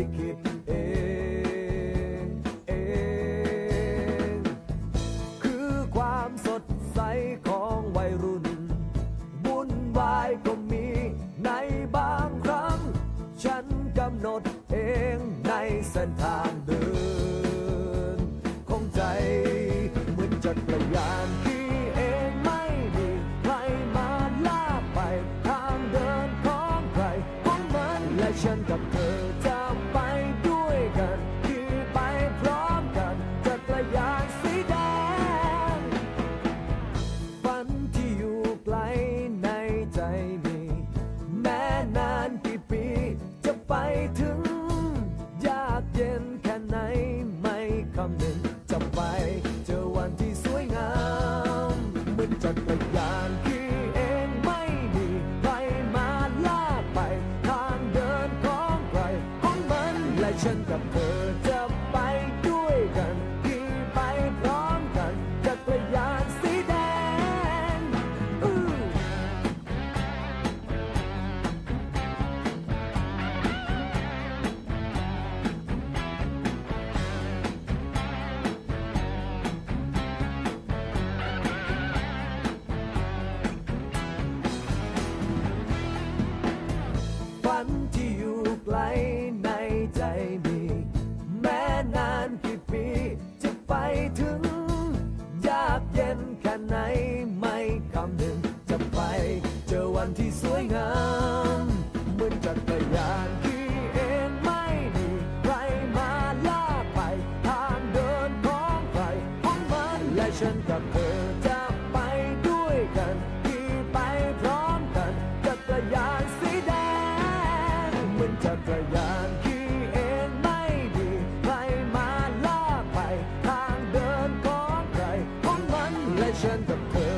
ได้คิดเองเอง คือความสดใสของวัยรุ่นบุญนวายก็มีในบางครั้ง ฉันกำหนดเองในเส้นทางเดิน ของใจเหมือนจักรยานที่เองไม่มีใครมาลาไป ทางเดินของใครของมันและฉันกับเธอ กันที่ไปพร้อมกันจักรยานสีแดงอื้ฝันที่อยู่ไกล กานที่เองไม่มีใครมาลากไปทางเดินของใครของมันและฉันกับเธอจะไปด้วยกันที่ไปพร้อมกันจักรยานสีแดงเหมือนจักรยานที่เองไม่มีใครมาลากไปทางเดินของใครของมันและฉันกับเธอ